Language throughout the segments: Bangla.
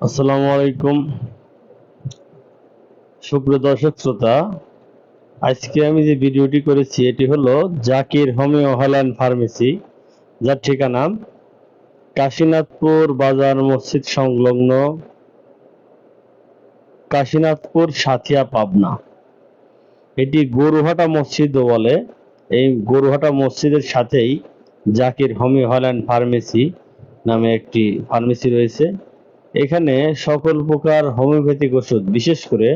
আসসালামু আলাইকুম। সুপ্রিয় দর্শক, শ্রোতা, আজকে আমি যে ভিডিওটি করেছি, এটি হলো জাকির হোমিও হল্যান্ড ফার্মেসি, যার ঠিকানা কাশীনাথপুর বাজার মসজিদ সংলগ্ন কাশীনাথপুর সাথিয়া পাবনা। এটি গরুহাটা মসজিদও বলে। এই গরুহাটা মসজিদের সাথেই জাকির হোমিও হল্যান্ড ফার্মেসি নামে একটি ফার্মেসি রয়েছে। এখানে সকল প্রকার হোমিওপ্যাথিক ওষুধ, বিশেষ করে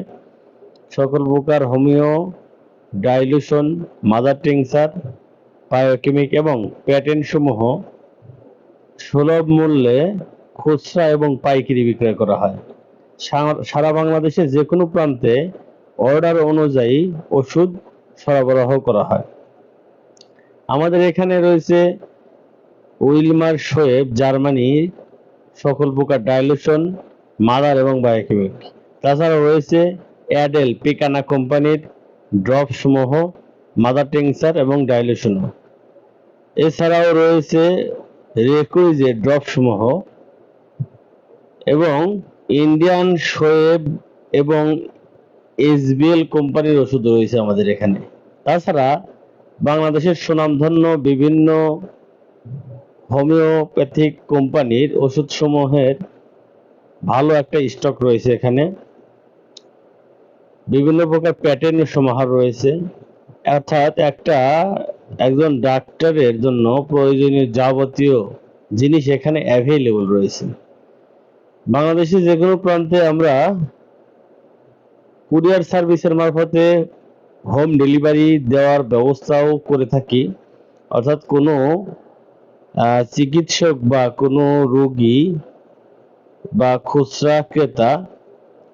সকল প্রকার homeo dilution, mother tincture, biochemic এবং প্যাটেন্ট সমূহ সুলভ মূল্যে খুচরা এবং পাইকারি বিক্রয় করা হয়। সারা বাংলাদেশের যে কোনো প্রান্তে অর্ডার অনুযায়ী ওষুধ সরবরাহ করা হয়। আমাদের এখানে রয়েছে উইলমার শোয়েব জার্মানি সকল প্রকার ডাইলুশন মাদার এবং বায়োকেমিক তাছাড়া রয়েছে অ্যাডেল পিকানা কোম্পানির ড্রপ সমূহ, মাদার টেংসার এবং ডাইলুশন এছাড়াও রয়েছে রেকুইজের ড্রপ সমূহ এবং ইন্ডিয়ান শোয়েব এবং এসবিএল কোম্পানির ওষুধ রয়েছে আমাদের এখানে। তাছাড়া বাংলাদেশের সুনামধন্য বিভিন্ন হোমিওপ্যাথিক কোম্পানির ওষুধসমূহের ভালো একটা স্টক রয়েছে এখানে। বিভিন্ন প্রকার প্যাটার্ন সমাহার রয়েছে। অর্থাৎ একটা একজন ডাক্তারের জন্য প্রয়োজনীয় যাবতীয় জিনিস এখানে অ্যাভেলেবল রয়েছে। বাংলাদেশের যে কোনো প্রান্তে আমরা কুরিয়ার সার্ভিসের মারফতে হোম ডেলিভারি দেওয়ার ব্যবস্থাও করে থাকি। অর্থাৎ কোনো চিকিৎসক বা কোনো রোগী বা খুচরা ক্রেতা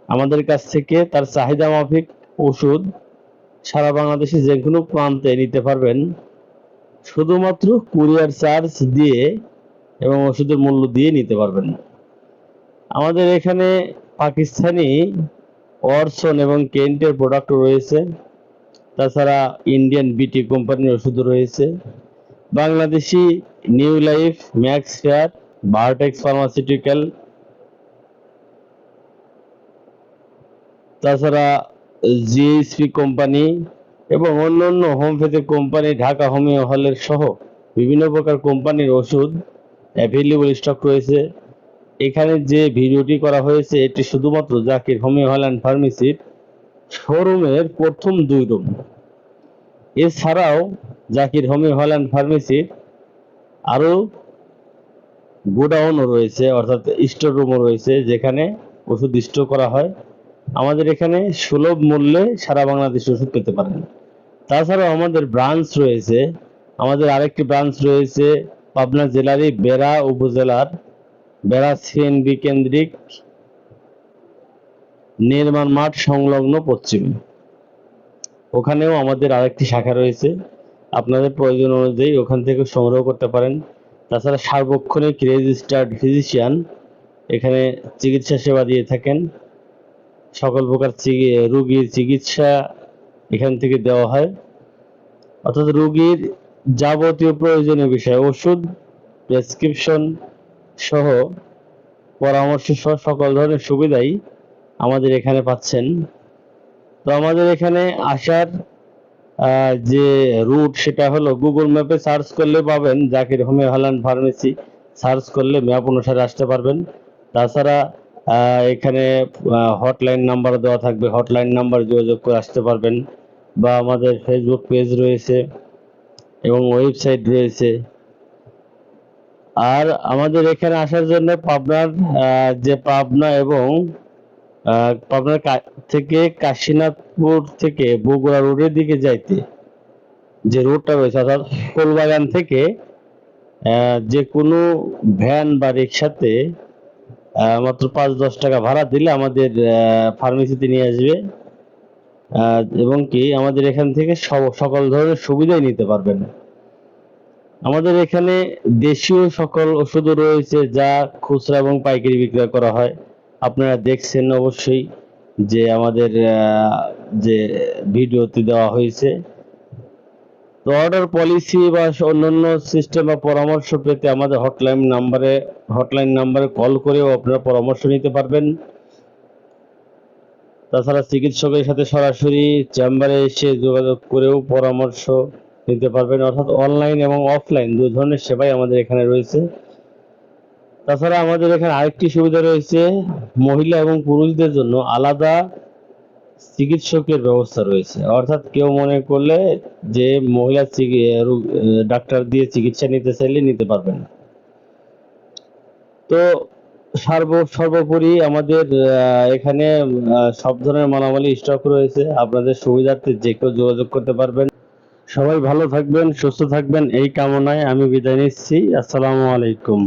আমাদের কাছ থেকে তার চাহিদা মাফিক ওষুধ সারা বাংলাদেশে যে কোনো প্রান্তে নিতে পারবেন। শুধুমাত্র কুরিয়ার চার্জ দিয়ে এবং ওষুধের মূল্য দিয়ে নিতে পারবেন। আমাদের এখানে পাকিস্তানি অর্সন এবং কেন্টের প্রোডাক্ট রয়েছে। তাছাড়া ইন্ডিয়ান বিটি কোম্পানির ওষুধ রয়েছে। Bangladeshi New Life, Max Fair Biotex pharmaceutical. তাছাড়া জিএসপি কোম্পানি এবং অন্য অন্যান্য হোমিওপ্যাথি কোম্পানি, ঢাকা হোমিও হলের সহ বিভিন্ন প্রকার কোম্পানির ওষুধ অ্যাভেলেবল স্টক রয়েছে। এখানে যে ভিডিওটি করা হয়েছে, এটি শুধুমাত্র জাকির হোমিও হল অ্যান্ড ফার্মেসির শোরুমের প্রথম দুই রুম। এছাড়াও জাকির হোমিও হল অ্যান্ড ফার্মেসির আরও গোডাউনও রয়েছে, অর্থাৎ স্টোর রুমও রয়েছে, যেখানে ওষুধ স্টোর করা হয়। আমাদের এখানে সুলভ মূল্যে সারা বাংলাদেশে ওষুধ পেতে পারেন। তাছাড়াও আমাদের ব্রাঞ্চ রয়েছে। আমাদের আরেকটি ব্রাঞ্চ রয়েছে, পাবনা জেলারই বেড়া উপজেলার, বেড়া সিএনবি কেন্দ্রিক নির্মাণ মাঠ সংলগ্ন পশ্চিমে। ওখানেও আমাদের আরেকটি শাখা রয়েছে। আপনাদের প্রয়োজন অনুযায়ী ওখান থেকে সংগ্রহ করতে পারেন। তাছাড়া সার্বক্ষণিক রেজিস্টার্ড ফিজিশিয়ান এখানে চিকিৎসা সেবা দিয়ে থাকেন। সকল প্রকার রোগীর চিকিৎসা এখান থেকে দেওয়া হয়। অর্থাৎ রুগীর যাবতীয় প্রয়োজনীয় বিষয়, ওষুধ প্রেসক্রিপশন সহ পরামর্শ সহ সকল ধরনের সুবিধাই আমাদের এখানে পাচ্ছেন। তো আমাদের এখানে আসার যে রুট সেটা হলো গুগল ম্যাপে সার্চ করলে পাবেন Zakir homeo Holland pharmacy search করলে ম্যাপ অনুসারে আসতে পারবেন। তাছাড়া এখানে হটলাইন নাম্বার দেওয়া থাকবে। হটলাইন নাম্বার যোগাযোগ করে আসতে পারবেন। বা আমাদের ফেসবুক পেজ রয়েছে এবং ওয়েবসাইট রয়েছে। আর আমাদের এখানে আসার জন্য পাবনার যে পাবনা এবং পাবনার থেকে কাশীনাথপুর থেকে বগুড়া রোডের দিকে যাইতে যে রোডটা রয়েছে, অর্থাৎ ফুলবাগান থেকে যে কোনো ভ্যান বা রিক্সাতে মাত্র পাঁচ দশ টাকা ভাড়া দিলে আমাদের ফার্মেসিতে নিয়ে আসবে। এবং কি আমাদের এখান থেকে সব- সকল ধরনের সুবিধাই নিতে পারবেন। আমাদের এখানে দেশীয় সকল ওষুধও রয়েছে যা খুচরা এবং পাইকারি বিক্রয় করা হয়। আপনারা দেখছেন অবশ্যই যে আমাদের যে ভিডিওতে দেওয়া হয়েছে। তো অর্ডার পলিসি বা অন্যান্য সিস্টেম বা পরামর্শ পেতে আমাদের হটলাইন নাম্বারে হটলাইন নাম্বারে কল করেও আপনারা পরামর্শ নিতে পারবেন। তাছাড়া চিকিৎসকের সাথে সরাসরি চেম্বারে এসে যোগাযোগ করেও পরামর্শ নিতে পারবেন। অর্থাৎ অনলাইন এবং অফলাইন দু ধরনের সেবাই আমাদের এখানে রয়েছে। তাছাড়া আমাদের এখানে আরেকটি সুবিধা রয়েছে, মহিলা এবং পুরুষদের জন্য আলাদা চিকিৎসকের ব্যবস্থা রয়েছে। অর্থাৎ কেউ মনে করলে যে মহিলা ডাক্তার দিয়ে চিকিৎসা নিতে চাইলে নিতে পারবেন তো সর্ব, সর্বোপরি আমাদের এখানে সব ধরনের মালামালি স্টক রয়েছে। আপনাদের সুবিধার্থে যে কেউ যোগাযোগ করতে পারবেন। সবাই ভালো থাকবেন, সুস্থ থাকবেন, এই কামনায় আমি বিদায় নিচ্ছি। আসসালামু আলাইকুম।